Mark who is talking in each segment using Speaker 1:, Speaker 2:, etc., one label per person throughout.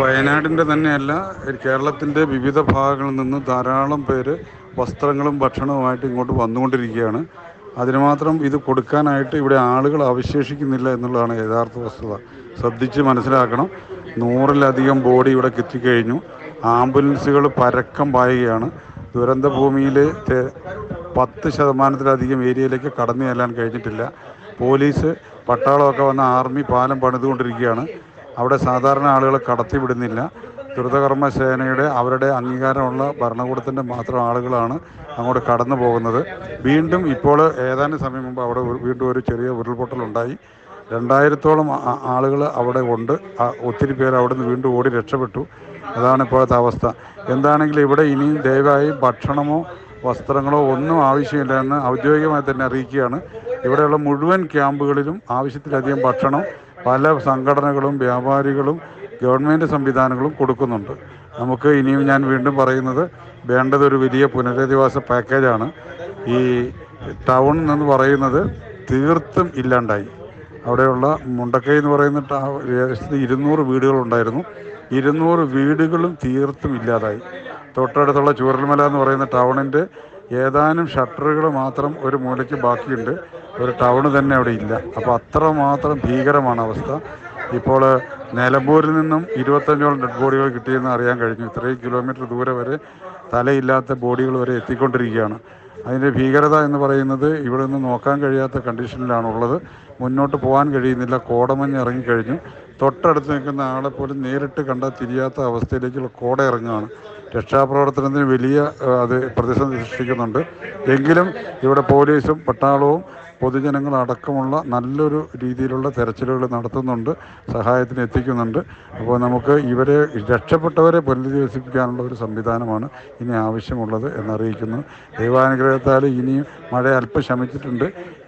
Speaker 1: വയനാടിന്റെ തന്നെയല്ല കേരളത്തിന്റെ വിവിധ ഭാഗങ്ങളിൽ നിന്ന് ധാരാളം പേര് വസ്ത്രങ്ങളും ഭക്ഷണവുമായിട്ട് ഇങ്ങോട്ട് വന്നുകൊണ്ടിരിക്കുകയാണ്. അതിനുമാത്രം ഇത് കൊടുക്കാനായിട്ട് ഇവിടെ ആളുകൾ അവശേഷിക്കുന്നില്ല എന്നുള്ളതാണ് യഥാർത്ഥ വസ്തുത. ശ്രദ്ധിച്ച് മനസ്സിലാക്കണം. നൂറിലധികം ബോഡി ഇവിടെ എത്തിക്കഴിഞ്ഞു ആംബുലൻസുകൾ പരക്കം പായുകയാണ്. ദുരന്ത ഭൂമിയിൽ പത്ത് ശതമാനത്തിലധികം ഏരിയയിലേക്ക് കടന്നു ചെല്ലാൻ കഴിഞ്ഞിട്ടില്ല. പോലീസ് പട്ടാളമൊക്കെ വന്ന ആർമി പാലം പണിതുകൊണ്ടിരിക്കുകയാണ്. അവിടെ സാധാരണ ആളുകളെ കടത്തിവിടുന്നില്ല ദ്രുതകർമ്മ സേനയുടെ അവരുടെ അംഗീകാരമുള്ള ഭരണകൂടത്തിന്റെ മാത്രം ആളുകളാണ് അങ്ങോട്ട് കടന്നു പോകുന്നത്. വീണ്ടും ഇപ്പോൾ ഏതാനും സമയം മുമ്പ് അവിടെ വീണ്ടും ഒരു ചെറിയ ഉരുൾപൊട്ടലുണ്ടായി. രണ്ടായിരത്തോളം ആളുകൾ അവിടെ ഉണ്ട്. ഒത്തിരി പേർ അവിടെ നിന്ന് വീണ്ടും ഓടി രക്ഷപ്പെട്ടു. അതാണ് ഇപ്പോഴത്തെ അവസ്ഥ. എന്താണെങ്കിലും ഇവിടെ ഇനിയും ദയവായി ഭക്ഷണമോ വസ്ത്രങ്ങളോ ഒന്നും ആവശ്യമില്ല എന്ന് ഔദ്യോഗികമായി തന്നെ അറിയിക്കുകയാണ്. ഇവിടെയുള്ള മുഴുവൻ ക്യാമ്പുകളിലും ആവശ്യത്തിലധികം ഭക്ഷണം പല സംഘടനകളും വ്യാപാരികളും ഗവൺമെന്റ് സംവിധാനങ്ങളും കൊടുക്കുന്നുണ്ട്. നമുക്ക് ഇനിയും ഞാൻ വീണ്ടും പറയുന്നത് വേണ്ടത് ഒരു വലിയ പുനരധിവാസ പാക്കേജാണ്. ഈ ടൗൺ എന്ന് പറയുന്നത് തീർത്തും ഇല്ലാണ്ടായി. അവിടെയുള്ള മുണ്ടക്കൈ എന്ന് പറയുന്ന ഏകദേശം ഇരുന്നൂറ് വീടുകളുണ്ടായിരുന്നു. ഇരുന്നൂറ് വീടുകളും തീർത്തും ഇല്ലാതായി. തൊട്ടടുത്തുള്ള ചൂരൽമല എന്ന് പറയുന്ന ടൗണിന്റെ ഏതാനും ഷട്ടറുകൾ മാത്രം ഒരു മൂലയ്ക്ക് ബാക്കിയുണ്ട്. ഒരു ടൗണ് തന്നെ അവിടെ ഇല്ല. അപ്പോൾ അത്രമാത്രം ഭീകരമാണ് അവസ്ഥ. ഇപ്പോൾ നിലമ്പൂരിൽ നിന്നും ഇരുപത്തഞ്ചോളം ഡെഡ് ബോഡികൾ കിട്ടിയെന്ന് അറിയാൻ കഴിഞ്ഞു. ഇത്രയും കിലോമീറ്റർ ദൂരെ വരെ തലയില്ലാത്ത ബോഡികൾ വരെ എത്തിക്കൊണ്ടിരിക്കുകയാണ്. അതിന്റെ ഭീകരത എന്ന് പറയുന്നത് ഇവിടെ നിന്ന് നോക്കാൻ കഴിയാത്ത കണ്ടീഷനിലാണുള്ളത്. മുന്നോട്ട് പോകാൻ കഴിയുന്നില്ല. കോടമഞ്ഞ് ഇറങ്ങിക്കഴിഞ്ഞു. തൊട്ടടുത്ത് നിൽക്കുന്ന ആളെ പോലും നേരിട്ട് കണ്ടാൽ തിരിയാത്ത അവസ്ഥയിലേക്കുള്ള കോട ഇറങ്ങുകയാണ്. രക്ഷാപ്രവർത്തനത്തിന് വലിയ അത് പ്രതിസന്ധി സൃഷ്ടിക്കുന്നുണ്ട്. എങ്കിലും ഇവിടെ പോലീസും പട്ടാളവും പൊതുജനങ്ങളടക്കമുള്ള നല്ലൊരു രീതിയിലുള്ള തെരച്ചിലുകൾ നടത്തുന്നുണ്ട് സഹായത്തിന് എത്തിക്കുന്നുണ്ട്. അപ്പോൾ നമുക്ക് ഇവരെ രക്ഷപ്പെട്ടവരെ പുനരധിവസിപ്പിക്കാനുള്ള ഒരു സംവിധാനമാണ് ഇനി ആവശ്യമുള്ളത് എന്നറിയിക്കുന്നു. ദൈവാനുഗ്രഹത്താൽ ഇനിയും മഴ അല്പം ശമിച്ചിട്ടുണ്ട്.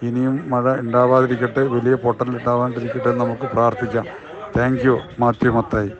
Speaker 1: ഇനിയും മഴ ഉണ്ടാവാതിരിക്കട്ടെ വലിയ പൊട്ടലുണ്ടാവാണ്ടിരിക്കട്ടെ എന്ന് നമുക്ക് പ്രാർത്ഥിക്കാം. Thank you Mathew Mathai.